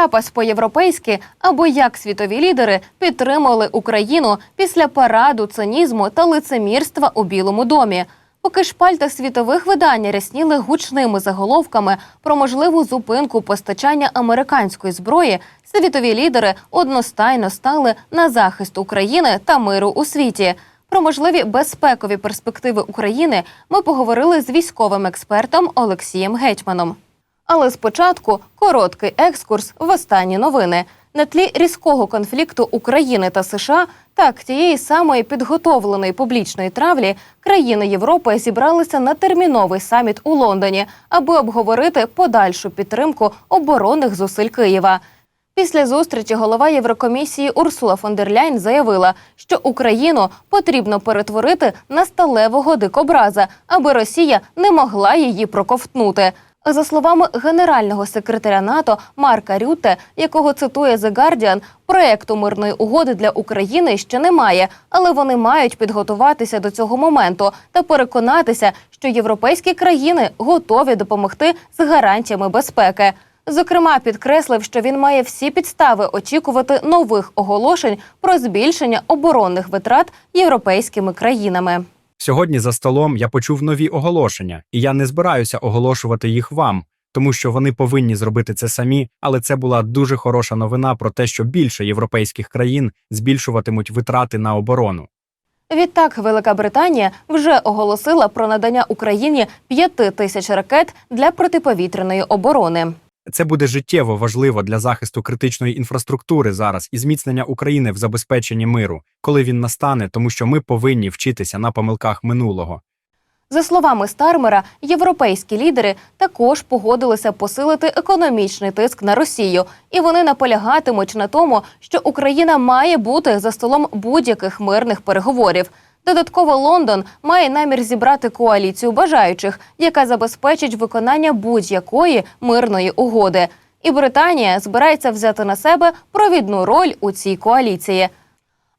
ляпас по-європейськи або як світові лідери підтримали Україну після параду цинізму та лицемірства у Білому домі. Поки шпальти світових видань рясніли гучними заголовками про можливу зупинку постачання американської зброї, світові лідери одностайно стали на захист України та миру у світі. Про можливі безпекові перспективи України ми поговорили з військовим експертом Олексієм Гетьманом. Але спочатку короткий екскурс в останні новини. На тлі різкого конфлікту України та США, так тієї самої підготовленої публічної травлі, країни Європи зібралися на терміновий саміт у Лондоні, аби обговорити подальшу підтримку оборонних зусиль Києва. Після зустрічі голова Єврокомісії Урсула фон дер Ляйн заявила, що Україну потрібно перетворити на сталевого дикобраза, аби Росія не могла її проковтнути. За словами генерального секретаря НАТО Марка Рюте, якого цитує The Guardian, проекту мирної угоди для України ще немає, але вони мають підготуватися до цього моменту та переконатися, що європейські країни готові допомогти з гарантіями безпеки. Зокрема, підкреслив, що він має всі підстави очікувати нових оголошень про збільшення оборонних витрат європейськими країнами. Сьогодні за столом я почув нові оголошення, і я не збираюся оголошувати їх вам, тому що вони повинні зробити це самі. Але це була дуже хороша новина про те, що більше європейських країн збільшуватимуть витрати на оборону. Відтак, Велика Британія вже оголосила про надання Україні п'яти тисяч ракет для протиповітряної оборони. Це буде життєво важливо для захисту критичної інфраструктури зараз і зміцнення України в забезпеченні миру, коли він настане, тому що ми повинні вчитися на помилках минулого. За словами Стармера, європейські лідери також погодилися посилити економічний тиск на Росію, і вони наполягатимуть на тому, що Україна має бути за столом будь-яких мирних переговорів. Додатково Лондон має намір зібрати коаліцію бажаючих, яка забезпечить виконання будь-якої мирної угоди. І Британія збирається взяти на себе провідну роль у цій коаліції.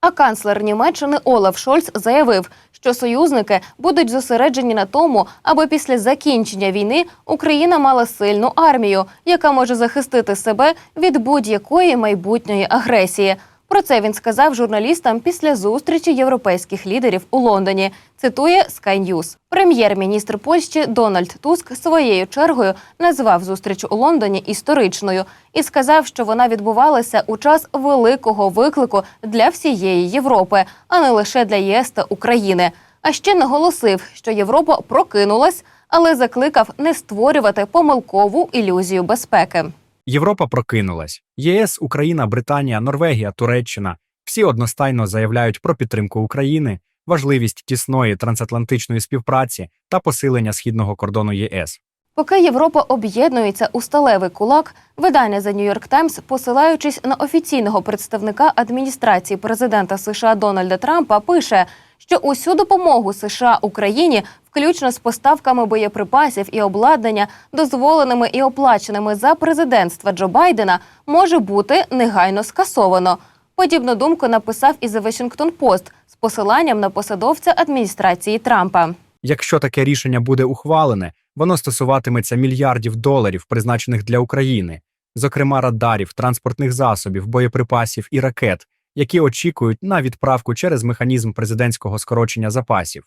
А канцлер Німеччини Олаф Шольц заявив, що союзники будуть зосереджені на тому, аби після закінчення війни Україна мала сильну армію, яка може захистити себе від будь-якої майбутньої агресії. Про це він сказав журналістам після зустрічі європейських лідерів у Лондоні. Цитує Sky News. Прем'єр-міністр Польщі Дональд Туск своєю чергою назвав зустріч у Лондоні історичною і сказав, що вона відбувалася у час великого виклику для всієї Європи, а не лише для ЄС та України. А ще наголосив, що Європа прокинулась, але закликав не створювати помилкову ілюзію безпеки. Європа прокинулась. ЄС, Україна, Британія, Норвегія, Туреччина всі одностайно заявляють про підтримку України, важливість тісної трансатлантичної співпраці та посилення східного кордону ЄС. Поки Європа об'єднується у сталевий кулак, видання The New York Times, посилаючись на офіційного представника адміністрації президента США Дональда Трампа, пише, що усю допомогу США Україні, включно з поставками боєприпасів і обладнання, дозволеними і оплаченими за президентства Джо Байдена, може бути негайно скасовано. Подібну думку написав і The Washington Post з посиланням на посадовця адміністрації Трампа. Якщо таке рішення буде ухвалене, воно стосуватиметься мільярдів доларів, призначених для України, зокрема радарів, транспортних засобів, боєприпасів і ракет, які очікують на відправку через механізм президентського скорочення запасів.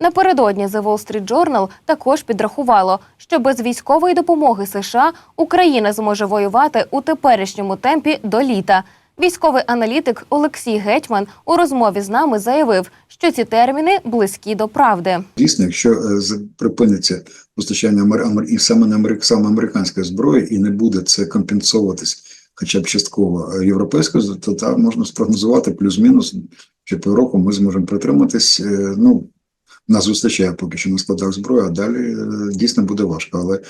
Напередодні The Wall Street Journal також підрахувало, що без військової допомоги США Україна зможе воювати у теперішньому темпі до літа. Військовий аналітик Олексій Гетьман у розмові з нами заявив, що ці терміни близькі до правди. Дійсно, якщо е, з- припиниться постачання і саме на саме американської зброї і не буде це компенсовуватись хоча б частково е, європейською, то там можна спрогнозувати плюс-мінус, що півроку ми зможемо притриматись. е, Ну, нас вистачає поки що на складах зброї, а далі е, дійсно буде важко. Але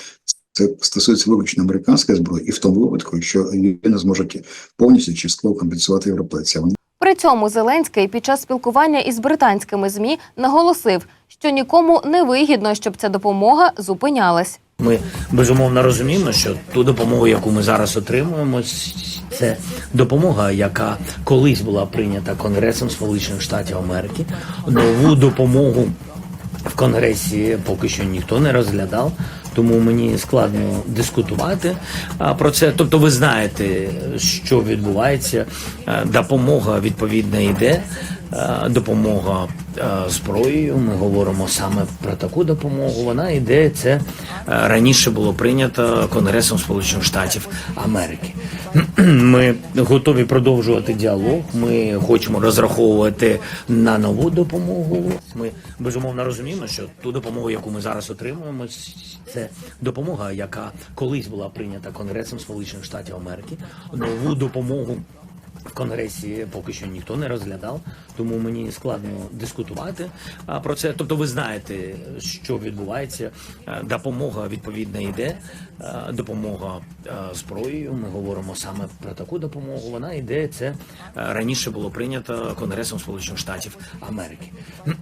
це стосується виключно американської зброї, і в тому випадку, якщо її не зможуть повністю частково компенсувати європейці. При цьому Зеленський під час спілкування із британськими змі наголосив, що нікому не вигідно, щоб ця допомога зупинялась. Ми безумовно розуміємо, що ту допомогу, яку ми зараз отримуємо, це допомога, яка колись була прийнята Конгресом Сполучених Штатів Америки. Нову допомогу в Конгресі поки що ніхто не розглядав, тому мені складно дискутувати про це. Тобто, ви знаєте, що відбувається. Допомога відповідна йде. Е, Допомога е, зброєю. Ми говоримо саме про таку допомогу. Вона йде. Це е, раніше було прийнято Конгресом Сполучених Штатів Америки. Ми готові продовжувати діалог. Ми хочемо розраховувати на нову допомогу. Ми безумовно розуміємо, що ту допомогу, яку ми зараз отримуємо, це допомога, яка колись була прийнята Конгресом Сполучених Штатів Америки. Нову допомогу в Конгресі поки що ніхто не розглядав, тому мені складно дискутувати про це. Тобто, ви знаєте, що відбувається. Допомога відповідна йде. Допомога зброєю. Ми говоримо саме про таку допомогу. Вона йде. Це раніше було прийнято Конгресом Сполучених Штатів Америки.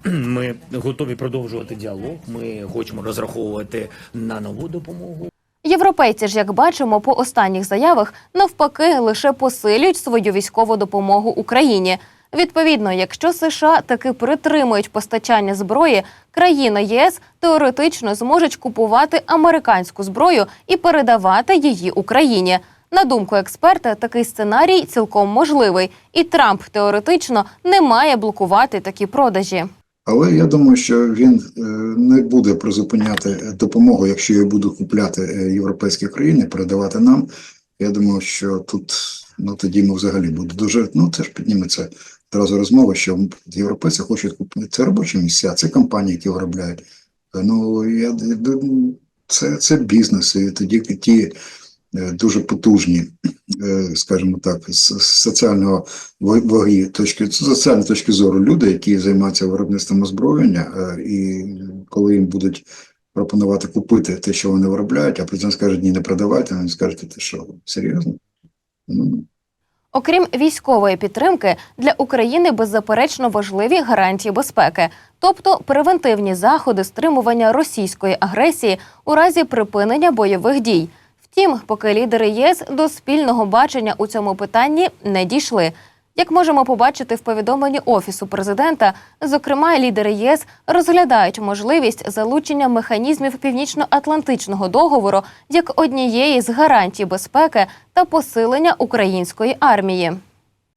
Ми готові продовжувати діалог. Ми хочемо розраховувати на нову допомогу. Європейці ж, як бачимо, по останніх заявах навпаки лише посилюють свою військову допомогу Україні. Відповідно, якщо США таки притримують постачання зброї, країни ЄС теоретично зможуть купувати американську зброю і передавати її Україні. На думку експерта, такий сценарій цілком можливий, і Трамп теоретично не має блокувати такі продажі. Але я думаю, що він е, не буде призупиняти допомогу, якщо її будуть купляти е, європейські країни, передавати нам. Я думаю, що тут ну тоді ми взагалі буде дуже ну це ж підніметься одразу розмова, що європейці хочуть купити це робочі місця, це компанії, які виробляють. Е, Ну я це, це бізнес, і тоді ті дуже потужні, е, скажімо так, з соціального ва- ваги точки соціальної точки зору люди, які займаються виробництвом озброєння, е, і коли їм будуть пропонувати купити те, що вони виробляють, а президент скаже, ні, не продавайте, вони скажуть, ти що, серйозно? Ну, Окрім військової підтримки, для України беззаперечно важливі гарантії безпеки, тобто превентивні заходи стримування російської агресії у разі припинення бойових дій. Втім, поки лідери ЄС до спільного бачення у цьому питанні не дійшли. Як можемо побачити в повідомленні офісу президента, зокрема, лідери ЄС розглядають можливість залучення механізмів північно-атлантичного договору як однієї з гарантій безпеки та посилення української армії.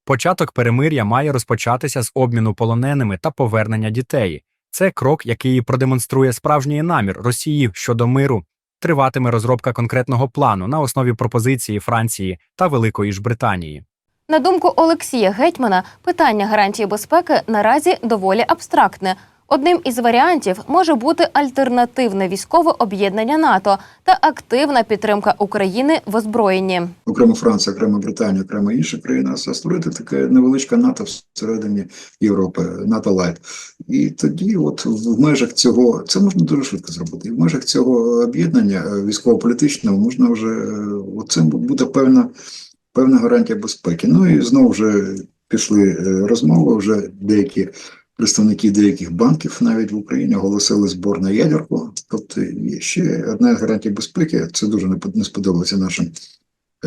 Початок перемир'я має розпочатися з обміну полоненими та повернення дітей. Це крок, який продемонструє справжній намір Росії щодо миру. Триватиме розробка конкретного плану на основі пропозиції Франції та Великої ж Британії. На думку Олексія Гетьмана, питання гарантії безпеки наразі доволі абстрактне. Одним із варіантів може бути альтернативне військове об'єднання НАТО та активна підтримка України в озброєнні. окремо Франція, окремо Британія, окремо інша країна, а створити таке невеличка НАТО всередині Європи, НАТО Лайт. І тоді, от в межах цього, це можна дуже швидко зробити. І в межах цього об'єднання е, військово-політичного можна вже е, оцим буде певна, певна гарантія безпеки. Ну і знову вже пішли е, розмови. Вже деякі представники деяких банків навіть в Україні оголосили збор на ядерку. Тобто є ще одна гарантія безпеки. Це дуже не под- не нашим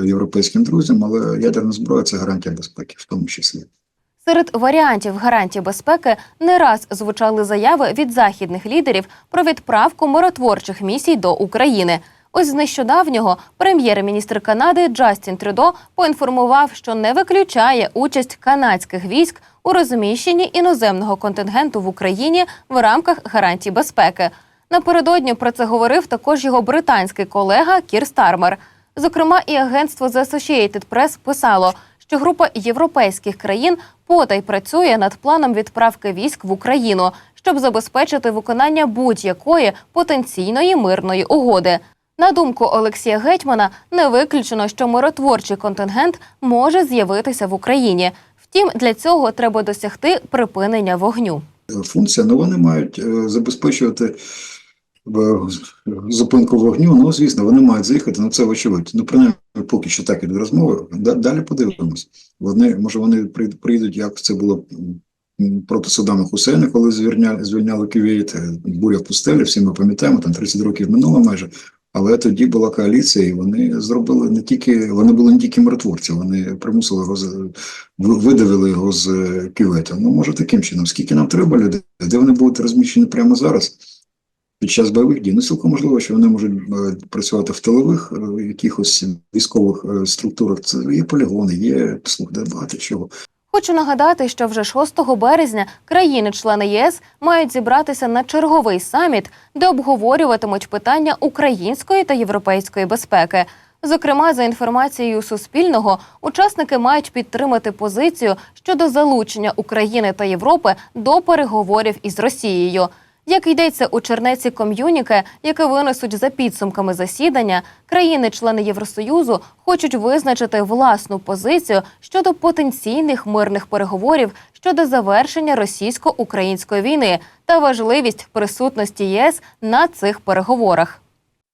європейським друзям, але ядерна зброя це гарантія безпеки, в тому числі. Серед варіантів гарантій безпеки не раз звучали заяви від західних лідерів про відправку миротворчих місій до України. Ось з нещодавнього прем'єр-міністр Канади Джастін Трюдо поінформував, що не виключає участь канадських військ у розміщенні іноземного контингенту в Україні в рамках гарантій безпеки. Напередодні про це говорив також його британський колега Кір Стармер. Зокрема, і агентство The Associated Press писало, що група європейських країн потай працює над планом відправки військ в Україну, щоб забезпечити виконання будь-якої потенційної мирної угоди. На думку Олексія Гетьмана, не виключено, що миротворчий контингент може з'явитися в Україні. Втім, для цього треба досягти припинення вогню. Функція, але вони мають е, забезпечувати е, зупинку вогню. Ну, звісно, вони мають заїхати, ну це вочевидь. Ну, принаймні, поки що так іде розмови. Далі подивимось. Вони, може, вони прийдуть, як це було проти Саддама Хусейна, коли звільняли, звільняли Кювейт, е, буря в пустелі, всі ми пам'ятаємо, там 30 років минуло майже. Але тоді була коаліція, і вони зробили не тільки вони були не тільки миротворці, вони примусили його видавили його з е. Ну може таким чином, скільки нам треба людей, де вони будуть розміщені прямо зараз? під час бойових дій. Ну, цілком можливо, що вони можуть е, працювати в тилових е, якихось військових структурах. Це є полігони, є слухайте, багато чого. Хочу нагадати, що вже 6 березня країни-члени єС мають зібратися на черговий саміт, де обговорюватимуть питання української та європейської безпеки. Зокрема, за інформацією Суспільного, учасники мають підтримати позицію щодо залучення України та Європи до переговорів із Росією. Як йдеться у чернеці ком'юніке, яке винесуть за підсумками засідання, країни-члени Євросоюзу хочуть визначити власну позицію щодо потенційних мирних переговорів щодо завершення російсько-української війни та важливість присутності ЄС на цих переговорах.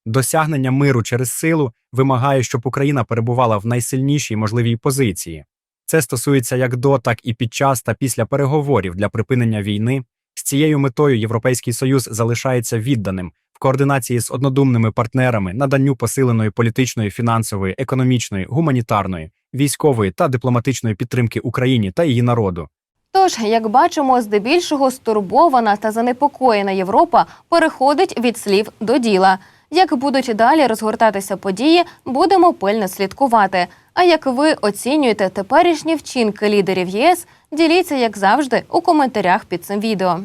Досягнення миру через силу вимагає, щоб Україна перебувала в найсильнішій можливій позиції. Це стосується як до, так і під час та після переговорів для припинення війни. Цією метою Європейський Союз залишається відданим в координації з однодумними партнерами наданню посиленої політичної, фінансової, економічної, гуманітарної, військової та дипломатичної підтримки Україні та її народу. Тож, як бачимо, здебільшого стурбована та занепокоєна Європа переходить від слів до діла. Як будуть далі розгортатися події, будемо пильно слідкувати. А як ви оцінюєте теперішні вчинки лідерів ЄС, діліться як завжди у коментарях під цим відео.